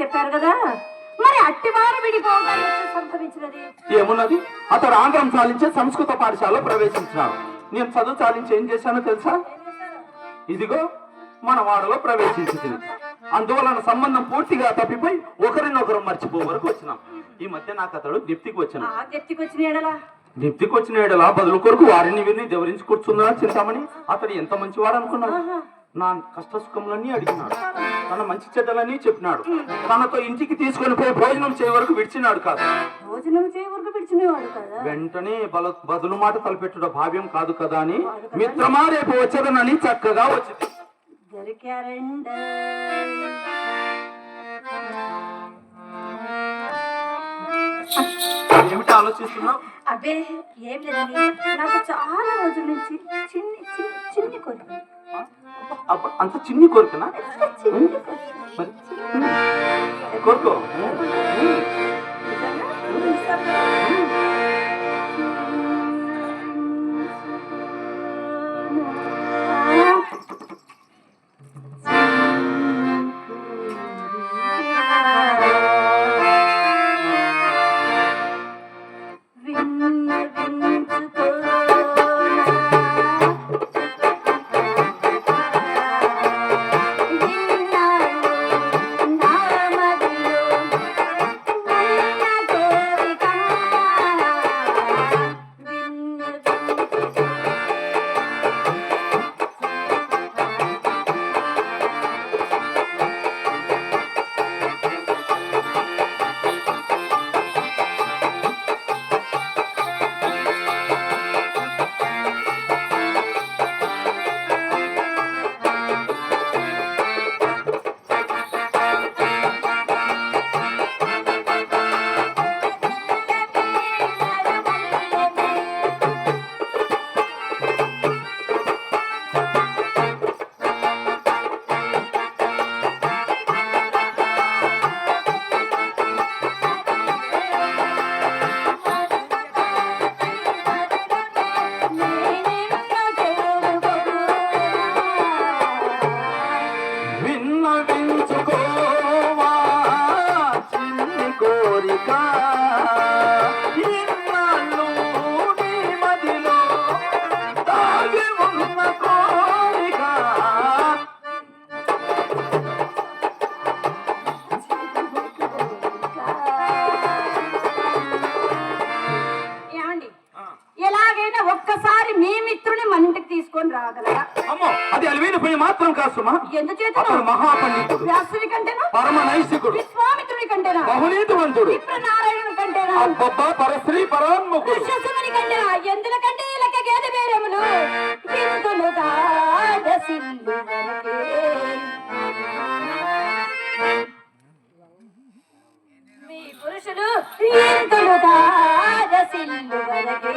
చెప్పారు కదా? మరి అట్టివారు సంభవించినది? ఏమున్నది? అతడు ఆంధ్రం చాలించే సంస్కృత పాఠశాలలో ప్రవేశించినాడు. నేను చదువు చాలించి ఏం చేశానో తెలుసా? ఇదిగో మన వాడలో ప్రవేశించింది. అందువలన సంబంధం పూర్తిగా తప్పిపోయి ఒకరినొకరు మర్చిపో వరకు వచ్చినాం. ఈ మధ్య నాకు అతడు దిప్తికి వచ్చిన దిప్తికి వచ్చిన ఏడలా? బదులు కొరకు వారిని వీరిని వివరించి కూర్చుందా చింతామణి? అతడు ఎంత మంచివాడు అనుకున్నాడు నా కష్ట సుఖములన్నీ అడిగినాడు. తన మంచి చెడ్డలని చెప్పినాడు. తనతో ఇంటికి తీసుకొని పోయి భోజనం చేయ వరకు విడిచినాడు కాదు. భోజనం చేయ వరకు కదా? వెంటనే బల బదులు మాట తలపెట్టుట భావ్యం కాదు కదా అని మిత్రమా రేపు వచ్చేదనని చక్కగా వచ్చింది. ఏమిటి ఆలోచిస్తున్నావు? అబ్బే ఏం లేదండి. నాకు చాలా రోజుల నుంచి చిన్ని చిన్ని చిన్ని అబ్బ, అంత చిన్ని కోరికనా కోరిక. కాదు సుమా ఎందుచేత అతడు మహాపండితుడు. వ్యాసుని కంటేనా? పరమ నైసికుడు విశ్వామిత్రుని కంటేనా? బహునీతివంతుడు విప్రనారాయణుని కంటేనా? అబ్బబ్బా పరశ్రీ పరాన్ముఖుడు ఋషసుని కంటేనా? ఎందులకంటే ఇలక గేదె బేరములు. దాడసిల్లు మీ పురుషులు ఇందులు దాడసిల్లు వరకే.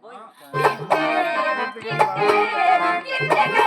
voy. Ah, ah. claro.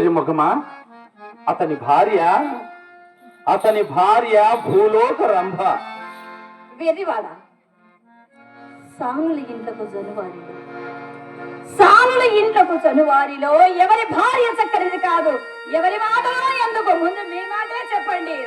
వెరిముఖమా అతని భార్య అతని భార్య భూలోక రంభ. వెర్రివాడ సానుల ఇంట్లకు జనువారిలో. సానుల ఇంట్లకు జనువారిలో ఎవరి భార్య చక్కనిది కాదు ఎవరి మాటలో ఎందుకు? ముందు మీ మాటే చెప్పండి.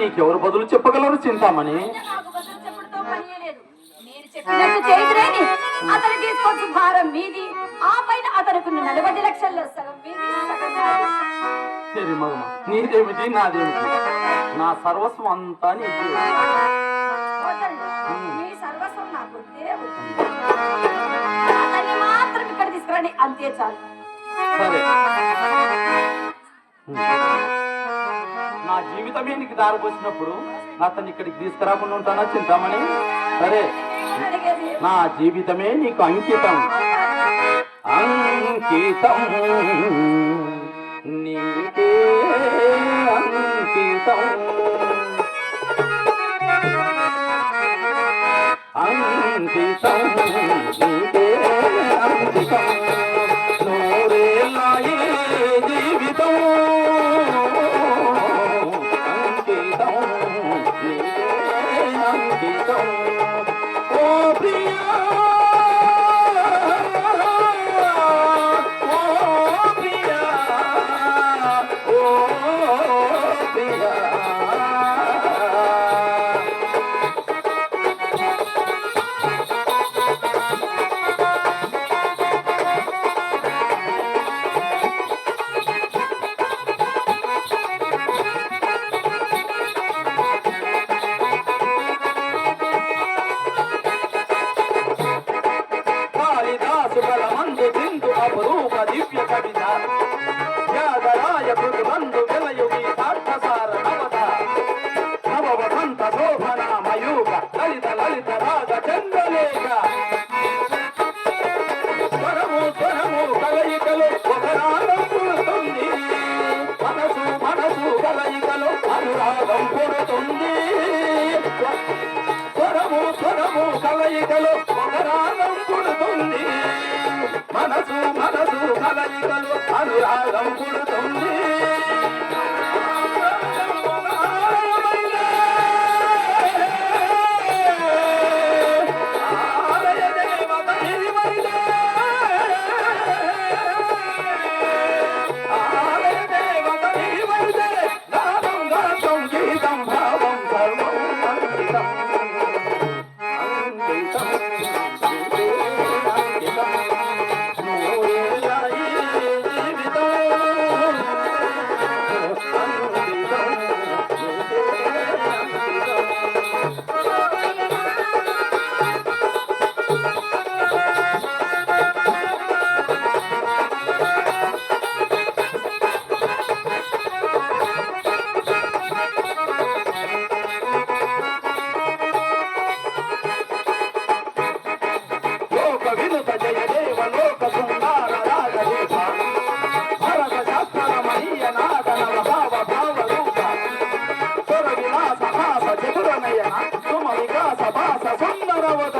నీకెవరు బదులు చెప్పగలరు చింతామణి? అతను తీసుకొచ్చి భారం మీది. ఆ పైన అతనికి నలభై లక్షల్లో సగం నీదేమిటి నాదేమిటి? నా సర్వస్వం అంతా నీకే వద్దండి. మీ సర్వస్వం నాకు వద్దే వద్దు. అతన్ని మాత్రం ఇక్కడ తీసుకురండి. అంతే చాలు. సరే. నా జీవితమే నీకు దారిపోసినప్పుడు అతన్ని ఇక్కడికి తీసుకురాకుండా ఉంటానా చింతామణి? సరే. నా జీవితమే నీకు అంకితం. అంకితం. నీకే అంకితం. అంకితం. Здорово,